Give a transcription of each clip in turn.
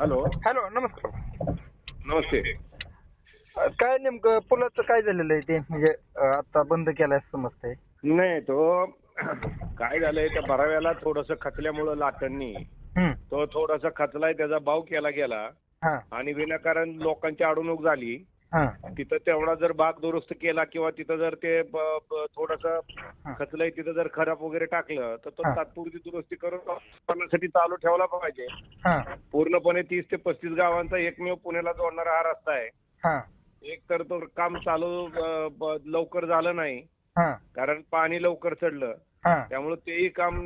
Hello. Hello नमस्कार. नमस्ते. अ, काय नेमकं पुलाचं काय झालेलं आहे ते? म्हणजे अ, आता बंद केलाय समजतंय. नाही तो काय झालंय त्या भराव्याला थोडस खचल्यामुळं लाटांनी हम्म. तो थोडासा खचलाय त्याचा भाव केला गेला हा. आणि विनाकारण लोकांची अडवणूक झाली. तिथं तेवढा जर भाग दुरुस्त केला किंवा तिथं जर ते थोडस. खचलंय तिथं जर खराब वगैरे टाकलं तर तो. तात्पुरती दुरुस्ती करून चालू ठेवला पाहिजे. पूर्णपणे तीस ते पस्तीस गावांचा एकमेव पुण्याला जोडणारा हा रस्ता आहे. एक तर तो काम चालू लवकर झालं नाही. कारण पाणी लवकर चढलं. त्यामुळे तेही काम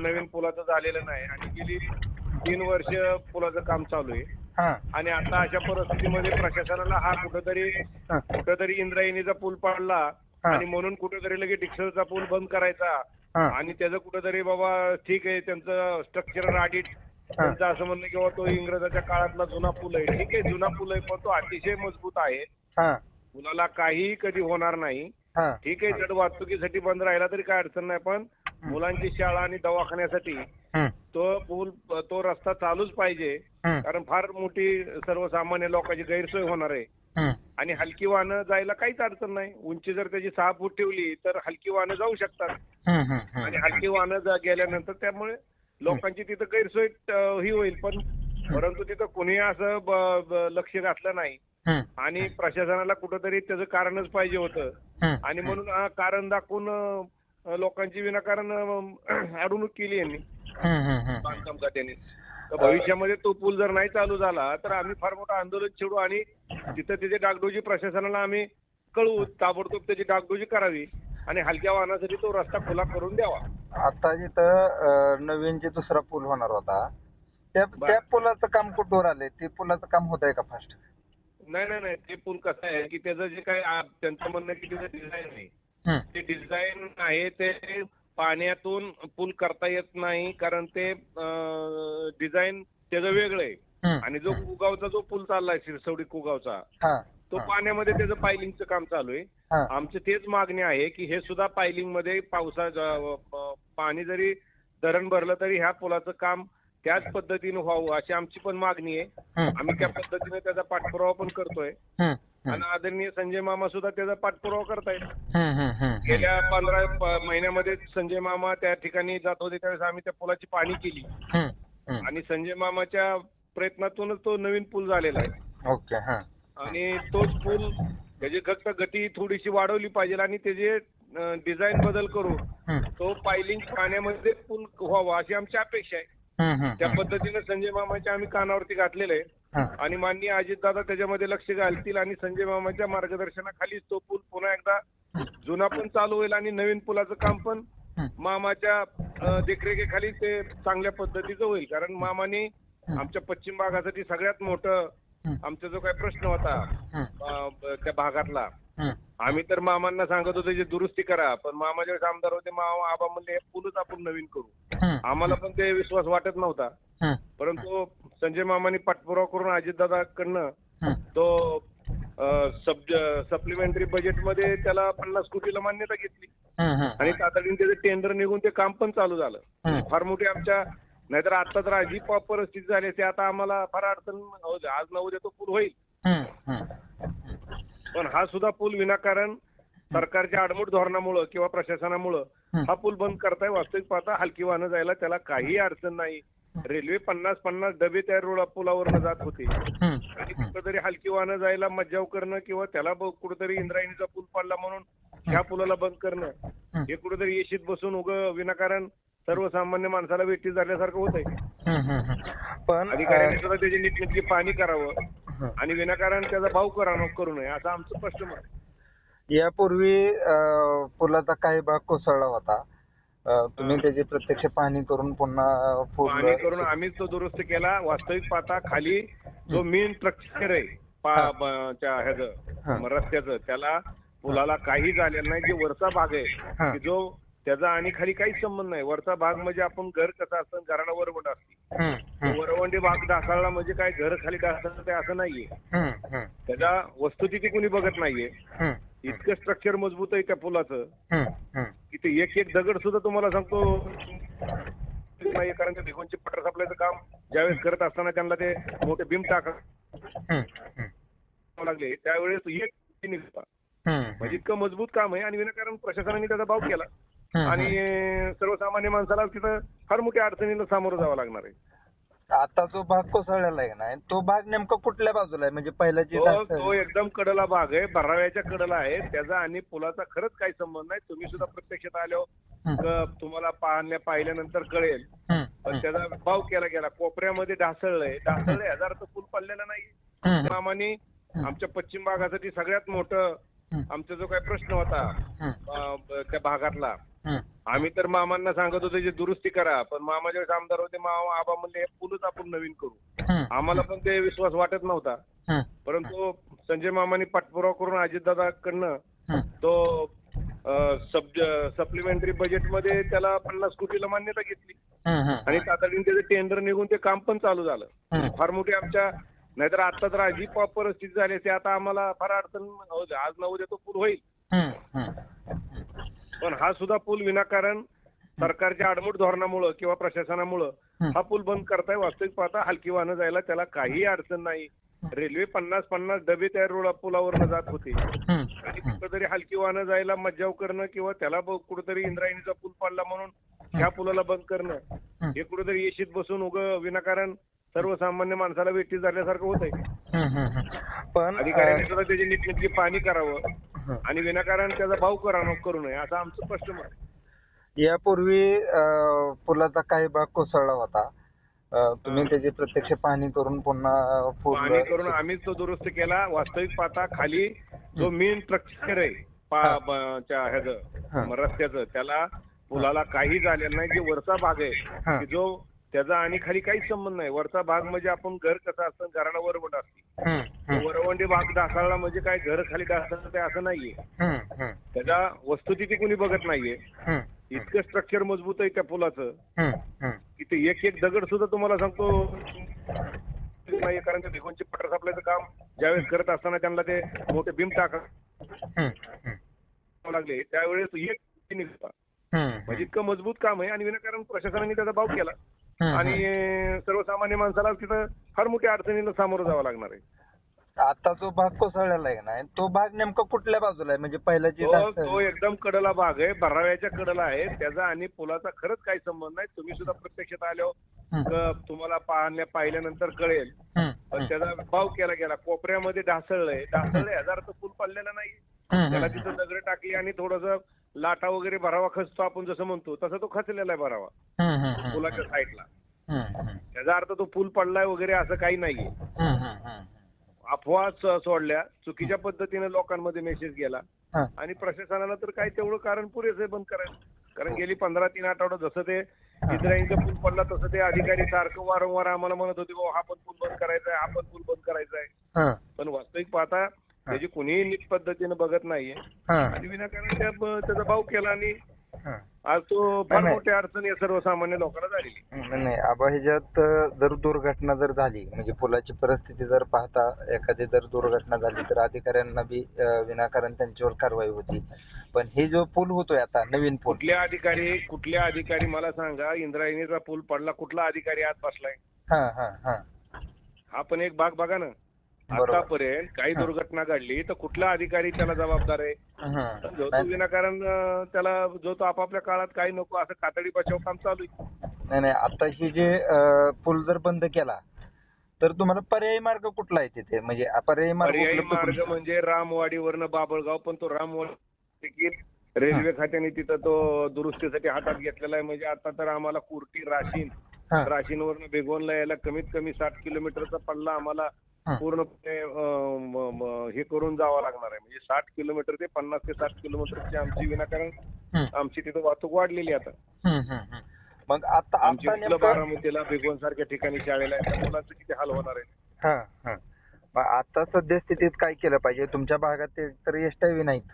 नवीन पुलाचं झालेलं नाही. आणि गेली तीन वर्ष पुलाचं काम चालू आहे. हा. आणि आता अशा परिस्थितीमध्ये प्रशासनाला हा कुठंतरी हा. कुठंतरी इंद्रायणीचा पूल पाडला हा. आणि म्हणून कुठेतरी लगेच डिक्सलचा पूल बंद करायचा. हा. आणि त्याचं कुठंतरी बाबा ठीक आहे त्यांचं स्ट्रक्चरल ऑडिट त्यांचं असं म्हणणं किंवा तो इंग्रजाच्या काळातला जुना पूल आहे. ठीक आहे जुना पूल आहे पण तो अतिशय मजबूत आहे. हा. पुलाला काहीही कधी होणार नाही. हा. ठीक आहे जर वाहतुकीसाठी बंद राहिला तरी काय अडचण नाही पण मुलांची शाळा आणि दवाखान्यासाठी. तो पूल तो रस्ता चालूच पाहिजे. कारण फार मोठी सर्वसामान्य लोकांची गैरसोय होणार आहे. आणि हलकी वाहनं जायला काहीच अडचण नाही उंची जर त्याची सहा फूट ठेवली तर हलकी वाहनं जाऊ शकतात. आणि हलकी वाहनं गेल्यानंतर त्यामुळे लोकांची तिथं गैरसोय ही होईल पण परंतु तिथं कोणी असं लक्ष घातलं नाही. आणि प्रशासनाला कुठंतरी त्याचं कारणच पाहिजे होतं. आणि म्हणून कारण दाखवून लोकांची विनाकारण अडवणूक केली यांनी. बांधकाम खात्याने. तर भविष्यामध्ये तो पूल जर नाही चालू झाला तर आम्ही फार मोठं आंदोलन छेडू आणि तिथं त्याची डागडोजी प्रशासनाला आम्ही कळवू ताबडतोब त्याची डागडोजी करावी आणि हलक्या वाहनासाठी तो रस्ता खुला करून द्यावा. आता जिथं नवीन जे दुसरा पूल होणार होता त्या पुलाचं काम कुठवर आलंय? ते पुलाचं काम होत आहे का फास्ट नाही नाही नाही. ते पूल कसं आहे की त्याचं जे काय त्यांचं म्हणणं आहे की त्याचं डिझाईन आहे. ते डिझाईन आहे ते पाण्यातून पूल करता येत नाही कारण ते डिझाईन त्याचं वेगळं आहे. आणि जो कुगावचा जो पूल चाललाय शिरसवडी कुगावचा तो पाण्यामध्ये त्याचं पायलिंगचं काम चालू आहे. आमचं तेच मागणी आहे की हे सुद्धा पायलिंगमध्ये पावसा पाणी जरी धरण भरलं तरी ह्या पुलाचं काम त्याच पद्धतीने व्हावं अशी आमची पण मागणी आहे. आम्ही त्या पद्धतीने त्याचा पाठपुरावा पण करतोय. आणि आदरणीय संजय मामा सुद्धा त्याचा पाठपुरावा करतायत. गेल्या पंधरा महिन्यामध्ये संजय मामा त्या ठिकाणी जात होते त्यावेळेस आम्ही त्या पुलाची पाणी केली. आणि संजय मामाच्या प्रयत्नातूनच तो नवीन पूल झालेला आहे ओके हा आणि तोच पूल त्याची फक्त गती थोडीशी वाढवली पाहिजे आणि त्याचे डिझाईन बदल करून. तो पायलिंग पाण्यामध्ये पूल व्हावा अशी आमची अपेक्षा आहे. त्या पद्धतीने संजय मामाच्या आम्ही कानावरती घातलेलं आहे. आणि माननीय अजितदादा त्याच्यामध्ये लक्ष घालतील आणि संजय मामाच्या मार्गदर्शनाखालीच तो पूल पुन्हा एकदा जुना पण चालू होईल आणि नवीन पुलाचं काम पण. मामाच्या देखरेखीखाली ते चांगल्या पद्धतीचं होईल कारण मामाने आमच्या पश्चिम भागासाठी सगळ्यात मोठं. आमचा जो काही प्रश्न होता त्या भागातला. आम्ही तर मामांना सांगत होतो जे दुरुस्ती करा पण मामा ज्यावेळेस आमदार होते मामा आबा म्हणले हे पूलच आपण नवीन करू. आम्हाला पण ते विश्वास वाटत नव्हता. परंतु संजय मामाने पाठपुरावा करून अजितदादाकडनं. तो सप्लिमेंटरी बजेटमध्ये त्याला पन्नास कोटीला मान्यता घेतली. आणि तातडीने त्याचं टेंडर निघून ते काम पण चालू झालं. फार मोठी आमच्या नाहीतर आता तर प- परिस्थिती झाली असती आता आम्हाला फार अडचण. आज ना उद्या तो पूल होईल. पण हा सुद्धा पूल विनाकारण सरकारच्या आडमुठ धोरणामुळं किंवा प्रशासनामुळं. हा पूल बंद करताय वास्तविक पाहता हलकी वाहनं जायला त्याला काही अडचण नाही रेल्वे पन्नास पन्नास डबे त्या रोड पुलावरनं जात होते. आणि कुठेतरी हलकी वाहनं जायला मज्जाव करणं किंवा त्याला कुठेतरी इंद्रायणीचा पूल पडला म्हणून ह्या पुलाला बंद करणं. हे कुठेतरी येशीत बसून उग विनाकारण सर्वसामान्य माणसाला वेठी झाल्यासारखं होत आहे. पण अधिकाऱ्यांनी सुद्धा त्याची नीटनेटकी पाणी करावं. आणि विनाकारण त्याचा भाव करा करू नये असं आमचं स्पष्ट मत आहे. यापूर्वी अ, पुलाचा काही भाग कोसळला होता अ, तुम्ही त्याची प्रत्यक्ष पाहणी करून पुन्हा पाणी करून आम्हीच तो दुरुस्त केला वास्तविक पाहता खाली जो मेन स्ट्रक्चर आहे पा- ब- त्या हा. ह्याचं रस्त्याचं त्याला पुलाला काही झालेलं नाही जे वरचा भाग हा. आहे की जो त्याचा आणि खाली काहीच संबंध नाही वरचा भाग म्हणजे आपण घर कसं असतं घराला वरवंड असते हम्म. हम्म. वरवंडी भाग ढासळला म्हणजे काय घर खाली ढासळलं ते असं नाहीये हम्म. हम्म. त्याच्या वस्तुस्थिती कोणी बघत नाहीये हम्म. इतकं स्ट्रक्चर मजबूत आहे त्या पुलाचं. की ते एक एक दगड सुद्धा तुम्हाला सांगतो. नाहीये कारण ते भिगवणची पटर सप्लायचं काम ज्यावेळेस करत असताना त्यांना ते मोठे बीम हम्म, लागले त्यावेळेस एक निघता. म्हणजे इतकं मजबूत काम आहे आणि विनाकारण प्रशासनाने त्याचा भाव केला. आणि सर्वसामान्य माणसाला तिथं फार मोठ्या अडचणीला सामोरं जावं लागणार आहे. आता जो भाग कोसळलेला आहे ना तो भाग नेमका कुठल्या बाजूला आहे? म्हणजे पहिला जी तो एकदम कडला भाग आहे. भराव्याच्या कडला आहे. त्याचा आणि पुलाचा खरंच काही संबंध नाही. तुम्ही सुद्धा प्रत्यक्षात हम्म, क- तुम्हाला पाहण्या पाहिल्यानंतर कळेल. पण त्याचा भाव केला गेला. कोपऱ्यामध्ये ढासळलंय. ढासळलंय. हजाराचं पूल पडलेलं नाही मामाने आमच्या पश्चिम भागासाठी सगळ्यात मोठं आमचा जो काही प्रश्न होता त्या भागातला. आम्ही तर मामांना सांगत होतो जे दुरुस्ती करा पण मामा ज्यावेळेस आमदार होते मामा आबा म्हणले हे पूलच आपण नवीन करू. आम्हाला पण ते विश्वास वाटत नव्हता. परंतु संजय मामांनी पाठपुरावा करून अजितदादाकडनं तो सब सप्लिमेंटरी बजेटमध्ये त्याला पन्नास कोटीला मान्यता घेतली. आणि तातडीने त्याचं टेंडर निघून ते काम पण चालू झालं. फार मोठी आमच्या नाहीतर आता तर अशी परिस्थिती झाली ते आता आम्हाला फार अडचण होऊ दे. आज न उद्या तो पूल होईल. पण हा सुद्धा पूल विनाकारण सरकारच्या आडमुठ धोरणामुळं किंवा प्रशासनामुळं. हा पूल बंद करताय वास्तविक पाहता हलकी वाहनं जायला त्याला काही अडचण नाही. रेल्वे पन्नास पन्नास डबे त्या रोड पुलावरनं जात होते. आणि कुठेतरी हलकी वाहनं जायला मज्जाव करणं किंवा त्याला ब- कुठेतरी इंद्रायणीचा पूल पडला म्हणून ह्या पुलाला बंद करणं हे कुठेतरी येशीत बसून उग विनाकारण सर्वसामान्य माणसाला वेठी झाल्यासारखं होत आहे. पण अधिकाऱ्यांनी सुद्धा त्याची नीटनेटकी पाणी करावं. आणि विनाकारण त्याचा भाव करा करू नये असं आमचं स्पष्ट मत आहे. यापूर्वी अं, पुलाचा काही भाग कोसळला होता अं, तुम्ही त्याची प्रत्यक्ष पाहणी करून पुन्हा पाणी करून आम्हीच तो दुरुस्त केला वास्तविक पाहता खाली जो मेन स्ट्रक्चर आहे पा- ब- च्या हा. ह्याचं रस्त्याचं त्याला पुलाला काही झालेलं नाही जे वरचा भाग हा. आहे की जो त्याचा आणि खाली काहीच संबंध नाही. वरचा भाग म्हणजे आपण घर कसं असतं? घराला वरवंट असते. वरवंडी भाग ढासळला म्हणजे काय? घर खाली ढासळलं ते असं नाहीये. त्याच्या वस्तुस्थिती कुणी बघत नाहीये. इतकं स्ट्रक्चर मजबूत आहे त्या पुलाचं. की ते एक एक दगड सुद्धा तुम्हाला सांगतो. नाही कारण ते भिगवणची पटर सप्लायचं काम ज्यावेळेस करत असताना त्यांना ते मोठे बीम हम्म, लागले. त्यावेळेस एक निघता म्हणजे इतकं मजबूत काम आहे आणि विनाकारण प्रशासनाने त्याचा भाव केला. आणि सर्वसामान्य माणसाला तिथं फार मोठ्या अडचणीला सामोरं जावं लागणार आहे. आता जो भाग कोसळलेला आहे ना तो भाग नेमका कुठल्या बाजूला आहे? म्हणजे पहिला जी तो तो एकदम कडला भाग आहे भराव्याच्या कडला आहे. त्याचा आणि पुलाचा खरंच काही संबंध नाही. तुम्ही सुद्धा प्रत्यक्षात क- तुम्हाला पाहण्या पाहिल्यानंतर कळेल. पण त्याचा भाव केला गेला. कोपऱ्यामध्ये ढासळलंय. ढासळलंय. हजाराचं पूल पडलेलं नाही त्याला तिथं दगड टाकली आणि थोडस लाटा वगैरे भरावा खचतो आपण जसं म्हणतो तसा तो खचलेला आहे भरावा. पुलाच्या साईडला त्याचा अर्थ तो पूल पडलाय वगैरे असं काही नाहीये. अफवा स- सोडल्या चुकीच्या पद्धतीने लोकांमध्ये मेसेज गेला. हा. आणि प्रशासनाला तर काय तेवढं कारण पुरेसं आहे बंद करायचं. कारण गेली पंधरा तीन आठवडे जसं ते इस्राईलचा पूल पडला तसं ते अधिकारी सारखं वारंवार आम्हाला म्हणत होते "भाऊ, हा पण पूल बंद करायचा आहे हा पण पूल बंद करायचा आहे. पण वास्तविक पाहता त्याची कुणीही नीट पद्धतीने बघत नाहीये. हा, आणि विनाकारण त्या त्याचा भाव केला आणि. आज तो फार नाही. मोठ्या अडचणी या सर्वसामान्य लोकांना झालेली नाही नाही, आबा ह्याच्यात अं, जर दुर्घटना जर झाली म्हणजे पुलाची परिस्थिती जर पाहता एखादी जर दुर्घटना झाली तर अधिकाऱ्यांना बी अं, विनाकारण त्यांच्यावर कारवाई होती. पण हे जो पूल होतोय आता नवीन पूल. कुठल्या अधिकारी कुठल्या अधिकारी मला सांगा इंद्रायणीचा पूल पडला कुठला अधिकारी आत बसलाय? हा हा हा. हा पण एक भाग बघा ना. आतापर्यंत काही. दुर्घटना घडली तर कुठला अधिकारी त्याला जबाबदार आहे. जो तो विनाकारण अं, त्याला जो तो आपापल्या काळात काही नको असं कातडी बचाव काम चालू आहे. नाही नाही, आता ही जे अं, पूल जर बंद केला तर तुम्हाला पर्यायी मार्ग कुठला आहे तिथे? म्हणजे पर्यायी मार्ग पर्यायी उपलब्ध मार्ग म्हणजे रामवाडीवरनं बाबळगाव पण तो रामवाडी देखील रेल्वे खात्याने तिथं तो दुरुस्तीसाठी हातात घेतलेला आहे. म्हणजे आता तर आम्हाला कुर्टी राशीन हा, राशीनवरनं बेगोनला यायला कमीत कमी साठ किलोमीटरचा पल्ला आम्हाला. पूर्णपणे हे करून जावं लागणार आहे. म्हणजे साठ किलोमीटर ते पन्नास ते साठ किलोमीटरची आमची विनाकारण आमची तिथं वाहतूक वाढलेली आता. मग आता आमची मुलं बारामतीला बेगोन सारख्या ठिकाणी शाळेला मुलांचं किती हाल होणार आहे? हा हा. आता सद्यस्थितीत काय केलं पाहिजे? तुमच्या भागात ते तर एसटी नाहीत?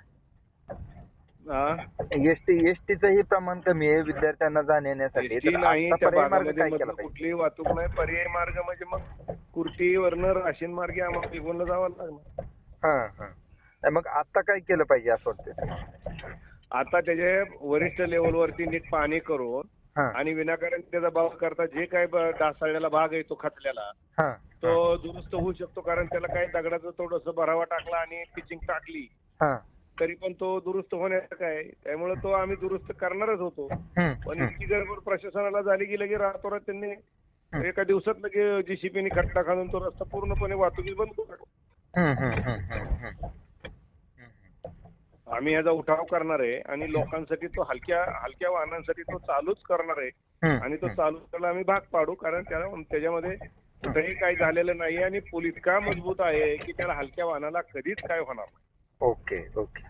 एसटी एसटीचंही प्रमाण कमी आहे विद्यार्थ्यांना जाण्यासाठी तर नाही त्या मार्ग भागामध्ये मधलं कुठलीही वाहतूक नाही पर्यायी मार्ग म्हणजे मग कुर्टीवरनं राशीन मार्गे आम्हाला बेगोनला जावं लागणार. हा हा. नाही, मग आता काय केलं पाहिजे असं वाटतं आता त्याचे वरिष्ठ लेवलवरती नीट पाहणी करून हा. आणि विनाकारण त्याचा भाव करता जे काय ब- ढासळलेला भाग आहे तो खचलेला हा तो दुरुस्त होऊ शकतो. कारण त्याला काय दगडाचं थोडस भरावा टाकला आणि टिचिंग टाकली. हा. तरी पण तो दुरुस्त होण्याचं काय त्यामुळे तो आम्ही दुरुस्त करणारच होतो. पण. इतकी गडबड प्रशासनाला झाली की लगे रातोरात त्यांनी एका दिवसात लगे जीसीपीने खड्डा घालून तो रस्ता पूर्णपणे वाहतुकी बंद हम्म. आम्ही याचा उठाव करणार आहे आणि लोकांसाठी तो हलक्या हलक्या वाहनांसाठी तो चालूच करणार आहे. आणि तो चालू करायला आम्ही भाग पाडू कारण त्याला त्याच्यामध्ये कुठेही काही झालेलं नाही आणि पूल इतका मजबूत आहे की त्याला हलक्या वाहनाला कधीच काय होणार नाही. Okay okay.